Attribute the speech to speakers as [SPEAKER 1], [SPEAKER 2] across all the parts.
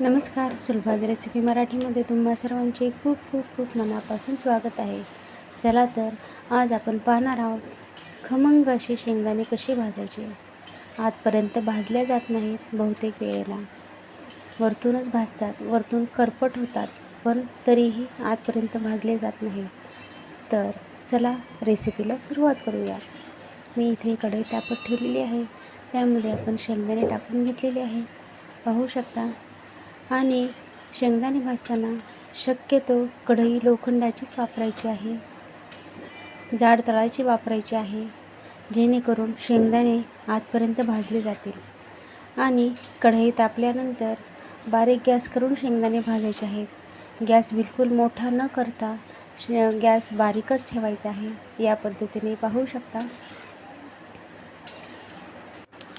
[SPEAKER 1] नमस्कार सुलभाज रेसिपी मराठीमध्ये तुम्हा सर्वांचे खूप खूप खूप मनापासून स्वागत आहे. चला तर आज आपण पाहणार आहोत खमंग असे शेंगदाणे कसे भाजायचे? आजपर्यंत भाजल्या जात नाहीत बहुतेक वेळेला. वरतूनच भाजतात वरतून करपट होतात पण तरीही आजपर्यंत भाजले जात नाहीत तर चला रेसिपीला सुरुवात करूया. मी इथे कढई तापत ठेवलेली आहे त्यामध्ये आपण शेंगदाणे टाकून घेतलेले आहे. पाहू शकता आणि शेंगदाणे भाजताना शक्यतो कढई लोखंडाचीच वापरायची आहे. जाड तळाची वापरायची आहे जेणेकरून शेंगदाणे आतपर्यंत भाजले जातील. आणि कढई तापल्यानंतर बारीक गॅस करून शेंगदाणे भाजायचे आहेत. गॅस बिलकुल मोठा न करता श गॅस बारीकच ठेवायचा आहे. या पद्धतीने पाहू शकता.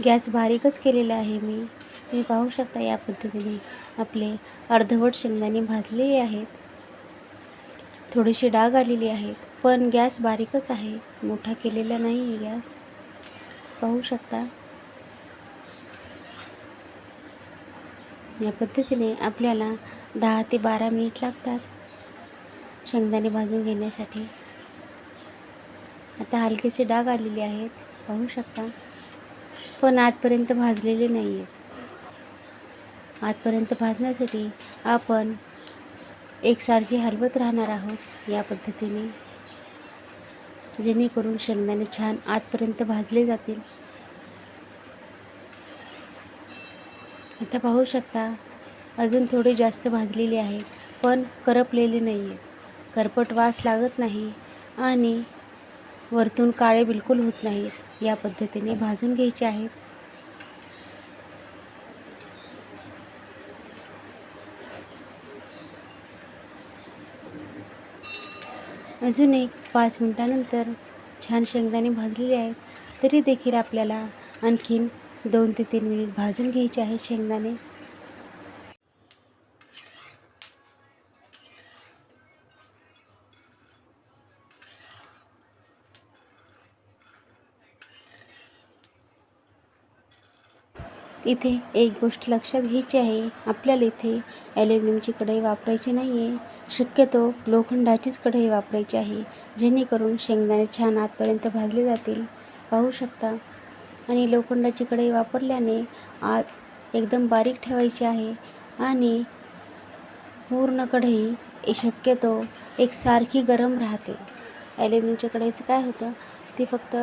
[SPEAKER 1] गॅस बारीकच केलेला आहे मी. तुम्ही पाहू शकता या पद्धतीने. आपले अर्धवट शेंगदाणे भाजलेले आहेत. थोडीशी डाग आलेली आहेत पण गॅस बारीकच आहे. मोठा केलेला नाही आहे गॅस. पाहू शकता? या पद्धतीने आपल्याला दहा ते बारा मिनिट लागतात शेंगदाणे भाजून घेण्यासाठी. आता हलकीचे डाग आलेले आहेत पाहू शकता? पण आजपर्यंत भाजलेले नाही आहेत आजपर्यंत भाजण्यासाठी आपण एकसारखी हलवत राहणार आहोत या पद्धतीने. जेणेकरून शेंगदाणे छान आतपर्यंत भाजले जातील. आता पाहू शकता अजून थोडे जास्त भाजलेले आहेत पण करपलेले नाही आहेत करपट वास लागत नाही आणि वरतून काळे बिलकुल होत नाहीत. या पद्धतीने भाजून घ्यायचे आहेत. अजून एक पाच मिनटानंतर छान शेंगदाणे भाजलेले आहेत. तरी देखील आपल्याला आणखीन दोन ते तीन मिनिट भाजून घ्यायचे आहेत शेंगदाणे. इथे एक गोष्ट लक्षात घ्यायची आहे. आपल्याला इथे ॲल्युमिनियमची कढई वापरायची नाही आहे शक्यतो लोखंडाचीच कढई वापरायची आहे जेणेकरून शेंगदाणे छान आतपर्यंत भाजले जातील. पाहू शकता. आणि लोखंडाची कढई वापरल्याने आज एकदम बारीक ठेवायची आहे आणि पूर्ण कढई शक्यतो एकसारखी गरम राहते. ॲल्युमिनियमच्या कढईचं काय होतं? ती फक्त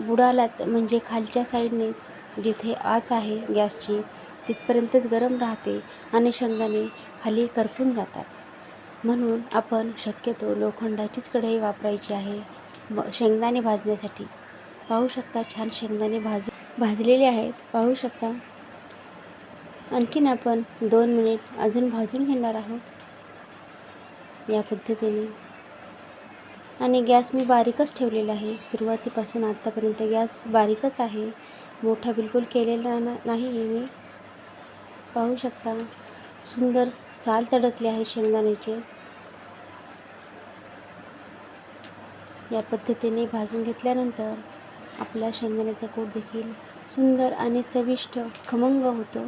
[SPEAKER 1] बुडालाच म्हणजे खालच्या साईडनेच जिथे आच आहे गॅसची तिथपर्यंतच गरम राहते आणि शेंगदाणे खाली करपून जातात. म्हणून आपण शक्यतो लोखंडाचीच कढई वापरायची आहे. ब शेंगदाणे भाजण्यासाठी. पाहू शकता छान शेंगदाणे भाजू भाजलेले आहेत. पाहू शकता. आणखीन आपण दोन मिनिट अजून भाजून घेणार आहोत. या पद्धतीने. आणि गॅस मी बारीकच ठेवलेला आहे. सुरुवातीपासून आत्तापर्यंत गॅस बारीकच आहे. मोठा बिलकुल केलेला ना नाही मी पाहू शकता. सुंदर साल तडकले आहे शेंगदाण्याचे. या पद्धतीने भाजून घेतल्यानंतर आपला शेंगदाण्याचा कोट देखील सुंदर आणि चविष्ट खमंग होतो.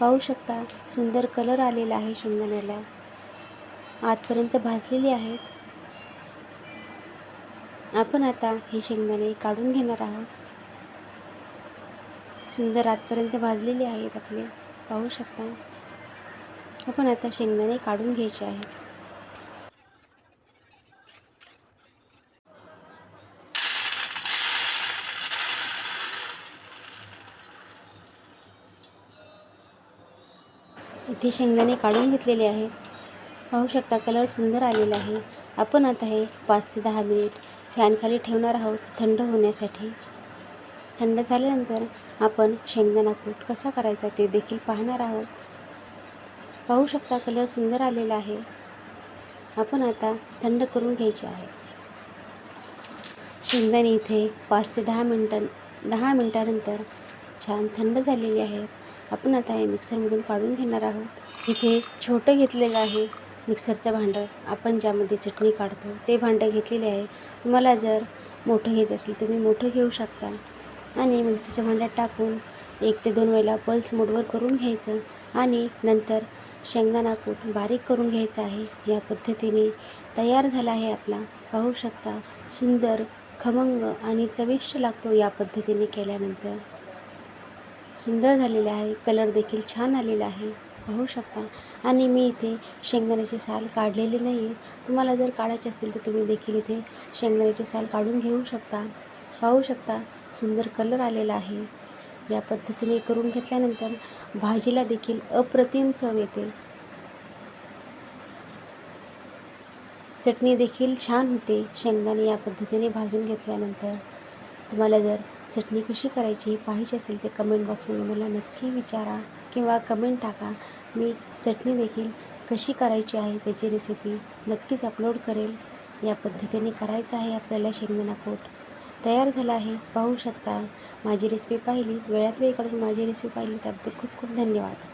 [SPEAKER 1] पाहू शकता सुंदर कलर आलेला आहे शेंगदाण्याला. आतपर्यंत भाजलेली आहेत. आपण आता हे शेंगदाणे काढून घेणार आहोत. सुंदर आतपर्यंत भाजलेले आहेत आपले. पाहू शकता. आपण आता शेंगदाणे काढून घ्यायचे आहेत. इथे शेंगदाणे काढून घेतलेले आहेत. पाहू शकता कलर सुंदर आलेला आहे. आपण आता हे पाच ते दहा मिनिट फॅनखाली ठेवणार आहोत थंड होण्यासाठी. थंड झाल्यानंतर आपण शेंगदाणा कूट कसा करायचा ते देखील पाहणार आहोत. पाहू शकता कलर सुंदर आलेला आहे. आपण आता थंड करून घ्यायचे आहे. शेंगदाणे इथे पाच ते दहा मिनटं दहा मिनटानंतर छान थंड झालेली आहेत. आपण आता हे मिक्सरमधून काढून घेणार आहोत. इथे छोटं घेतलेलं आहे मिक्सरचं भांडं. आपण ज्यामध्ये चटणी काढतो ते भांडं घेतलेले आहे. तुम्हाला जर मोठं घ्यायचं असेल तुम्ही मोठं घेऊ शकता. आणि मिक्सरच्या भांड्यात टाकून एक ते दोन वेळेला पल्स मोडवर करून घ्यायचं. आणि नंतर शेंगदाणा कूट बारीक करून घ्यायचा आहे. या पद्धतीने तयार झाला आहे आपला. पाहू शकता सुंदर खमंग आणि चविष्ट लागतो या पद्धतीने केल्यानंतर. सुंदर झालेला आहे. कलर देखील छान आलेला आहे. पाहू शकता. आणि मी इथे शेंगदाण्याचे साल काढलेले नाही आहे तुम्हाला जर काढायचे असेल तर तुम्ही देखील इथे शेंगदाण्याचे साल काढून घेऊ शकता. पाहू शकता सुंदर कलर आलेला आहे. या पद्धतीने करून घेतल्यानंतर भाजीला देखील अप्रतिम चव येते. चटणी देखील छान होते. शेंगदाणे या पद्धतीने भाजून घेतल्यानंतर तुम्हाला जर चटणी कशी करायची हे पाहिजे असेल ते कमेंट बॉक्समध्ये मला नक्की विचारा किंवा कमेंट टाका. मी चटणी देखील कशी करायची आहे त्याची रेसिपी नक्कीच अपलोड करेल. या पद्धतीने करायचं आहे आपल्याला शेंगदाणा कोट. तयार झाला आहे. पाहू शकता माझी रेसिपी पाहिली. वेळात वेळ काढून माझी रेसिपी पाहिली. त्याबद्दल खूप खूप धन्यवाद.